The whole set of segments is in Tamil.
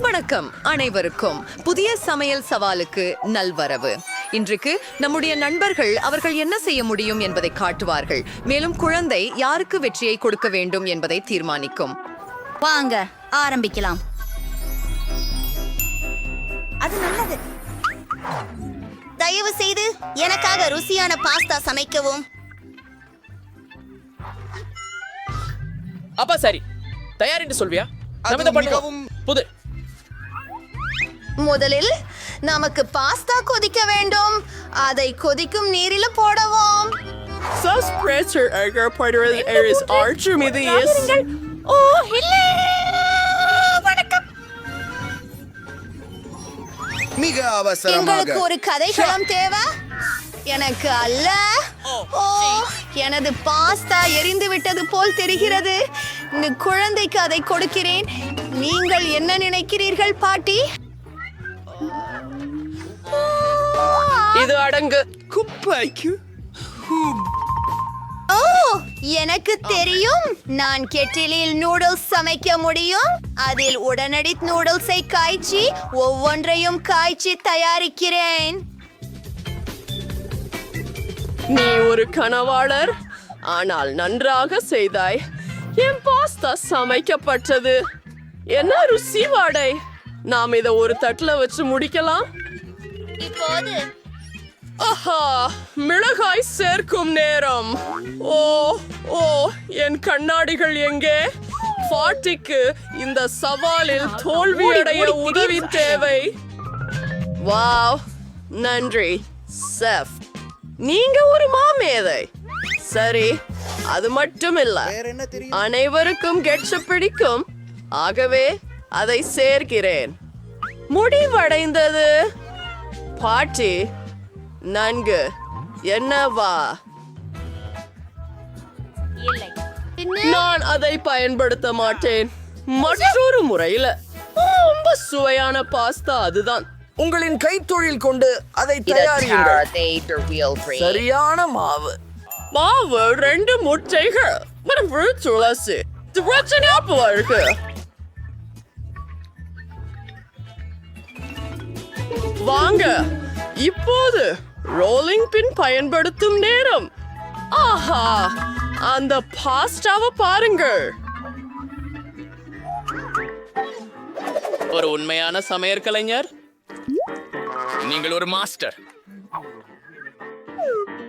வணக்கம் அனைவருக்கும். புதிய சமையல் சவாலுக்கு நல்வரவு. இன்றைக்கு நம்முடைய நண்பர்கள் அவர்கள் என்ன செய்ய முடியும் என்பதை காட்டுவார்கள். மேலும் குழந்தை யாருக்கு வெற்றியை கொடுக்க வேண்டும் என்பதை தீர்மானிக்கும். வாங்க ஆரம்பிக்கலாம். அது நல்லது. தயவு செய்து எனக்காக ருசியான பாஸ்தா சமைக்கவும். அப்பா சரி. தயார் என்று சொல்வியா? புது. முதலில் நமக்கு பாஸ்தா கொதிக்க வேண்டும். அதை கொதிக்கும் நீரில் போடவும். சஸ்பிரேச்சர் அகப்படுவது ஏரிஸ் ஆர்ச்சர் மீது எஸ் ஓ இல்லை. வணக்கம். மிக அவசரமாக. எங்களுக்கு ஒரு கதைக்களம் தேவை. எனக்கு அல்ல. ஓ எனது பாஸ்தா எரிந்து விட்டது போல் தெரிகிறது. இந்த குழந்தைக்கு அதை கொடுக்கிறேன். நீங்கள் என்ன நினைக்கிறீர்கள் பாட்டி? இது அடங்கு. குப்பைக்கு. ஓ எனக்கு தெரியும். நான் கெட்டிலில் நூடுல்ஸ் சமைக்க முடியும். அதில் உடனடி நூடுல்ஸை காய்ச்சி ஒவ்வொன்றையும் காய்ச்சி தயாரிக்கிறேன். நீ ஒரு கனவாளர். ஆனால் நன்றாக செய்தாய். என் பாஸ்தா சமைக்கப்பட்டது. என்ன ருசி வாடை. நாம் இதை ஒரு தட்டுல வச்சு முடிக்கலாம். இப்போது ஆஹா மிளகாய் சேர்க்கும் நேரம். ஓ ஓ என் கண்ணாடிகள் எங்கே? பாட்டிக்கு இந்த சவாலில் தோல்வியடைய உதவி தேவை. வாவ் நன்றி செஃப். நீங்க ஒரு மாமேதை சரி அது மட்டும் இல்ல வேற என்ன தெரியும்? அனைவருக்கும் கெட்சப் பிடிக்கும். ஆகவே அதை சேர்க்கிறேன். முடிவடைந்தது. பாட்டி நன்கு. என்னவா? நான் அதை பயன்படுத்த மாட்டேன். மற்றொரு முறையில. ரொம்ப சுவையான பாஸ்தா அதுதான். உங்களின் கைத்தொழில் கொண்டு அதை தயாரியுங்கள். சரியான மாவு. மாவு ரெண்டு முட்டைகள். மற்றும் துளசி. போல இருக்கு வாங்க. இப்போது ரோலிங் பின் பயன்படுத்தும் நேரம். ஆஹா! அந்த பாஸ்டாவை பாருங்கள். ஒரு உண்மையான சமையற்கலைஞர் நீங்கள் ஒரு மாஸ்டர்.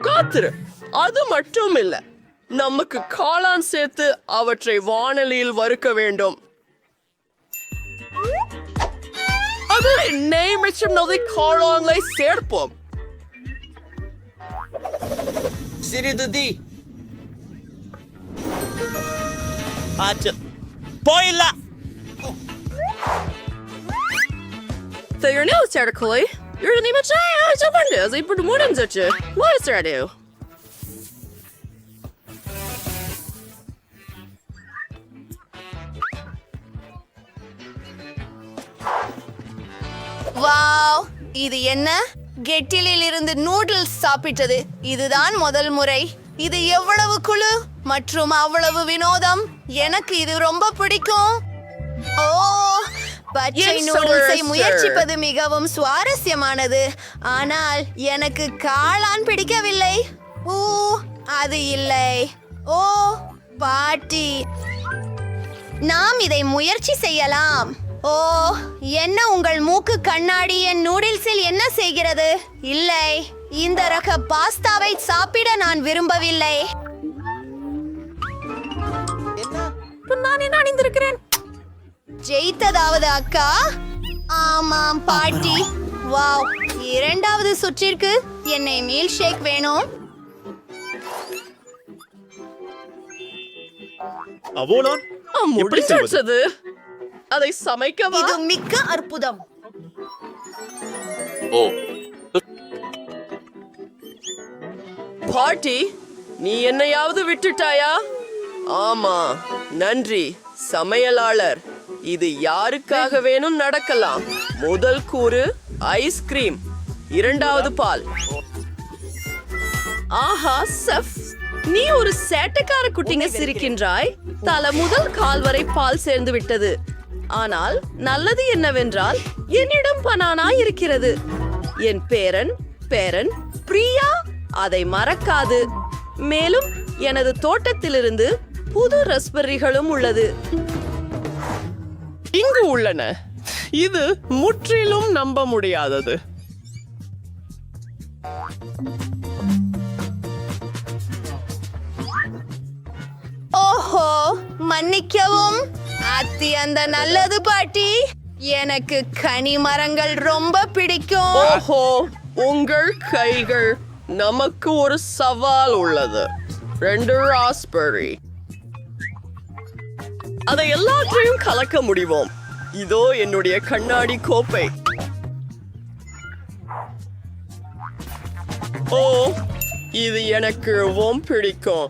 காத்துரு. அது மட்டும் இல்ல நமக்கு காளான் சேர்த்து அவற்றை வானலியில் வறுக்க வேண்டும். அதில் நெய் மிச்சம் நொதி காளான்களை சேர்ப்போம். சிறிது தீ ஆச்சு போயிடலாம் Ty article, you're the name of Jay, I wonder, I put more than such a. What is there to do? Wow இது என்ன கெட்டிலில் இருந்து நூடுல்ஸ் சாப்பிட்டது. இதுதான் முதல் முறை. இது எவ்வளவு குழு மற்றும் அவ்வளவு வினோதம்? எனக்கு இது ரொம்ப பிடிக்கும். ஓ பச்சை நூடுல்ஸை. முயற்சிப்பது மிகவும் சுவாரஸ்யமானது. ஆனால் எனக்கு காளான் பிடிக்கவில்லை. ஓ அது இல்லை. ஓ பாட்டி. நாம் இதை முயற்சி செய்யலாம். ஓ என்ன உங்கள் மூக்கு கண்ணாடி என் நூடில்ஸில் என்ன செய்கிறது? இல்லை இந்த ரக பாஸ்தாவை சாப்பிட நான் விரும்பவில்லை. நானே நான் இருக்கிறேன் ஜெயித்ததாவது அக்கா? ஆமாம் பாட்டி. வாவ் இரண்டாவது சுற்றிற்கு என்னை மீல் ஷேக் வேணும். அவோலான் முடிஞ்சிடுச்சது அதை சமைக்கவா? இது மிக்க அற்புதம். ஓ. பாட்டி நீ என்னையாவது விட்டுட்டாயா? ஆமா நன்றி சமையலாளர். இது யாருக்காக வேணும் நடக்கலாம். முதல் கூறு ஐஸ்கிரீம் இரண்டாவது பால். ஆஹா செஃப். நீ ஒரு சேட்டைக்கார குட்டிங்க சிரிக்கின்றாய். தலை முதல் கால் வரை பால் சேர்ந்து விட்டது. ஆனால் நல்லது என்னவென்றால் என்னிடம் பனானா இருக்கிறது. என் பேரன் பேரன் பிரியா அதை மறக்காது. மேலும் எனது தோட்டத்திலிருந்து புது ரஸ்பெர்ரிகளும் உள்ளது. இங்கு உள்ளன. இது முற்றிலும் நம்ப முடியாதது. ஓஹோ மன்னிக்கவும். அத்தி அந்த நல்லது பாட்டி. எனக்கு கனி மரங்கள் ரொம்ப பிடிக்கும். ஓஹோ உங்கள் கைகள் நமக்கு ஒரு சவால் உள்ளது. ரெண்டு ராஸ்பெரி. அதை எல்லாத்தையும் கலக்க முடிவோம். இதோ என்னுடைய கண்ணாடி கோப்பை. ஓ இது எனக்கு ரொம்பவும் பிடிக்கும்.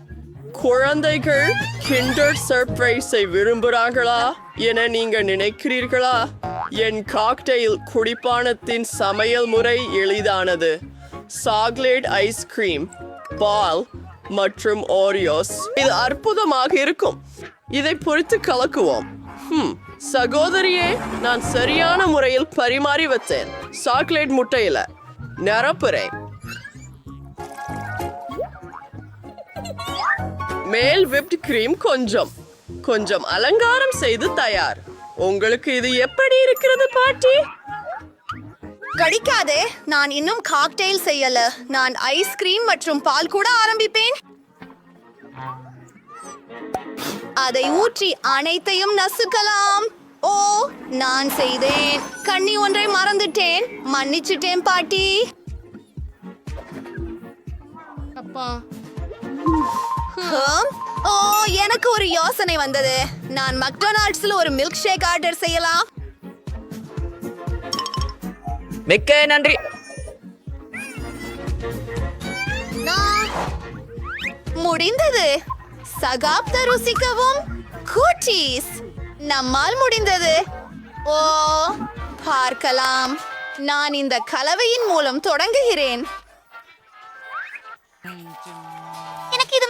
குழந்தைகள் கிண்டர் சர்ப்ரைஸை விரும்புகிறார்களா என நீங்க நினைக்கிறீர்களா? என் காக்டெயில் குடிப்பானத்தின் சமையல் முறை எளிதானது. சாக்லேட் ஐஸ்கிரீம் பால் மற்றும் ஓரியோஸ் இது அற்புதமாக இருக்கும். இதை பொறுத்து கலக்குவோம். சகோதரியே நான் சரியான முறையில் பரிமாறி வச்சேன். சாக்லேட் முட்டையில நிரப்புறேன். மேல் விப்ட் கிரீம் கொஞ்சம். கொஞ்சம் அலங்காரம் செய்து தயார். உங்களுக்கு இது எப்படி இருக்கிறது பாட்டி? கடிக்காதே நான் இன்னும் காக்டெயில் செய்யல. நான் ஐஸ்கிரீம் மற்றும் பால் கூட ஆரம்பிப்பேன். அதை ஊற்றி அனைத்தையும் நசுக்கலாம். ஓ நான் செய்தேன். கண்ணி ஒன்றை மறந்துட்டேன். மன்னிச்சிட்டேன் பாட்டி. ஹம்? ஓ எனக்கு ஒரு யோசனை வந்தது. நான் மக்டொனால்ட்ஸ்ல ஒரு மில்க் ஷேக் ஆர்டர் செய்யலாம். மிக்க நன்றி. முடிந்தது. சகாப்த ருசிக்கவும். கூட்டீஸ் நம்மால் முடிந்தது. ஓ பார்க்கலாம். நான் இந்த கலவையின் மூலம் தொடங்குகிறேன்.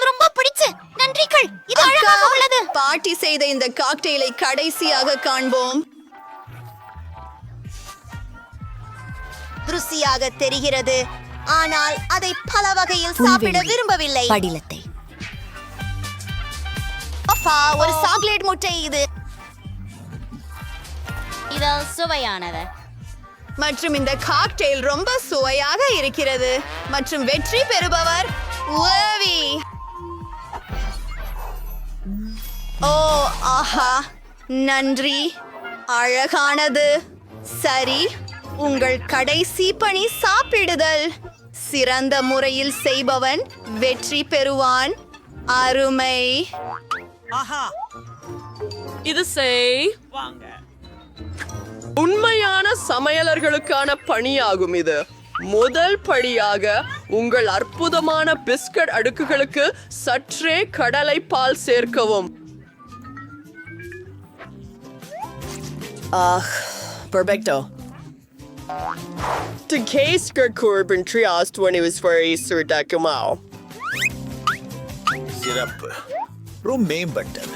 எனக்கு ரொம்ப பிடிச்சு. நன்றிகள். இது அழகாக உள்ளது. பாட்டி செய்த இந்த காக்டெயிலை கடைசியாக காண்போம். ருசியாக தெரிகிறது. ஆனால் அதை பல வகையில் சாப்பிட விரும்பவில்லை. படிலத்தை. அப்பா ஒரு சாக்லேட் முட்டை இது. இது சுவையானது. மற்றும் இந்த காக்டெயில் ரொம்ப சுவையாக இருக்கிறது. மற்றும் வெற்றி பெறுபவர் உவி ஓ ஆஹா. நன்றி. அழகானது. சரி உங்கள் கடைசி பணி சாப்பிடுதல். சிறந்த முறையில் செய்பவன் வெற்றி பெறுவான். அருமை. இது செய். உண்மையான சமையலர்களுக்கான பணியாகும் இது. முதல் படியாக உங்கள் அற்புதமான பிஸ்கட் அடுக்குகளுக்கு சற்றே கடலை பால் சேர்க்கவும். ஆஹ் பெர்பெக்டோ To case Corbin triast when he was for Easter Dakamau. சிறப்பு ரொம்ப மேம்பட்டது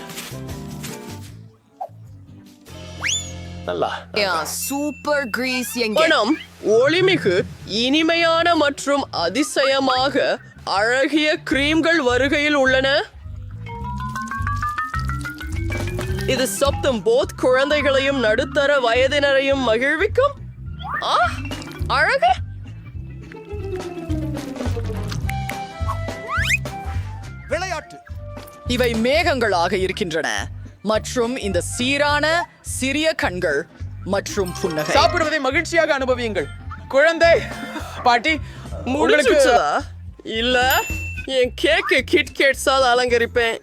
நல்லா சூப்பர் கிரீஸ் பணம் ஒளிமிகு இனிமையான மற்றும் அதிசயமாக அழகிய கிரீம்கள் வருகையில் உள்ளன. இது சப்தம் போத் குழந்தைகளையும் நடுத்தர வயதினரையும் மகிழ்விக்கும். ஆ அழகு. விளையாட்டு. இவை மேகங்களாக இருக்கின்றன. மற்றும் இந்த சீரான சிறிய கண்கள் மற்றும் புன்னகை. சாப்பிடுவதை மகிழ்ச்சியாக அனுபவியுங்கள். குழந்தை பாட்டி உங்களுக்கு இல்ல என் கேக்கு கிட் கேட்ஸால் அலங்கரிப்பேன்.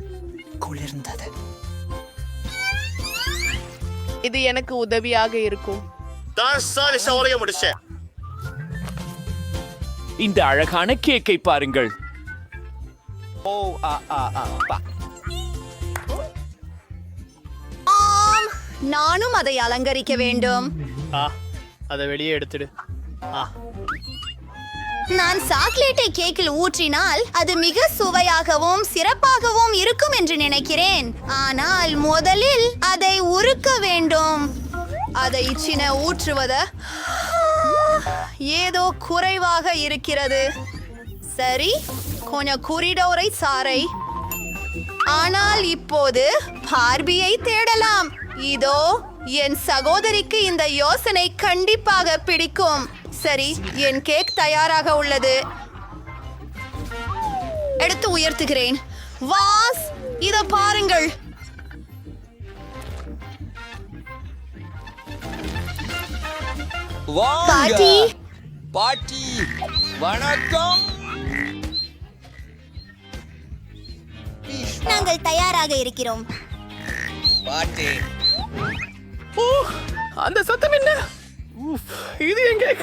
இது எனக்கு உதவியாக இருக்கும். முடிச்சேன். இந்த அழகான கேக்கை பாருங்கள். ஓ ஆ ஆ ஆ பா ஆம் நானும் அதை அலங்கரிக்க வேண்டும். ஆ அதை வெளியே எடுத்துடு. ஆ. நான் சாக்லேட்டை கேக்கில் ஊற்றினால் அது மிக சுவையாகவும் சிறப்பாகவும் இருக்கும் என்று நினைக்கிறேன். ஆனால் முதலில் அதை உருக்க வேண்டும். அதை சின்ன ஊற்றுவத ஏதோ குறைவாக இருக்கிறது. சரி கொஞ்சம் குறிடோரை சாறை ஆனால் இப்போது பார்பியை தேடலாம். இதோ என் சகோதரிக்கு இந்த யோசனை கண்டிப்பாக பிடிக்கும். சரி என் கேக் தயாராக உள்ளது. எடுத்து உயர்த்துகிறேன். வாஸ் இத பாருங்கள். பாட்டி. பாட்டி வணக்கம். நாங்கள் தயாராக இருக்கிறோம். பாட்டி. அந்த சத்தம் என்ன? இது எங்க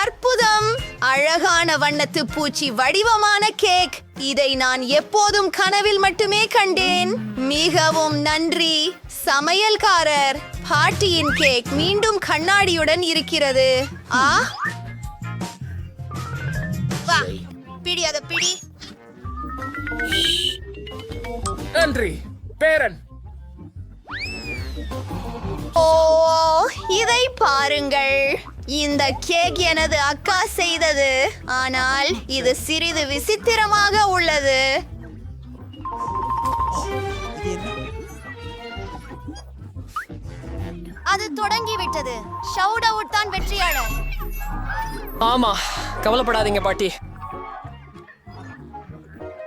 அற்புதம். அழகான வண்ணத்து பூச்சி வடிவமான கேக். இதை நான் எப்போதும் கனவில் மட்டுமே கண்டேன். மிகவும் நன்றி சமையல்காரர். பாட்டியின் கேக் மீண்டும் கண்ணாடியுடன் இருக்கிறது. ஆ? வா பிடி அத பிடி. நன்றி பேரன். ஓ இதை பாருங்கள். இந்த கேக் எனது அக்கா செய்தது. ஆனால் இது சிறிது விசித்திரமாக உள்ளது. அது தொடங்கிவிட்டது. ஷவுட் அவுட் தான் வெற்றியாளர். ஆமா கவலைப்படாதீங்க பாட்டி.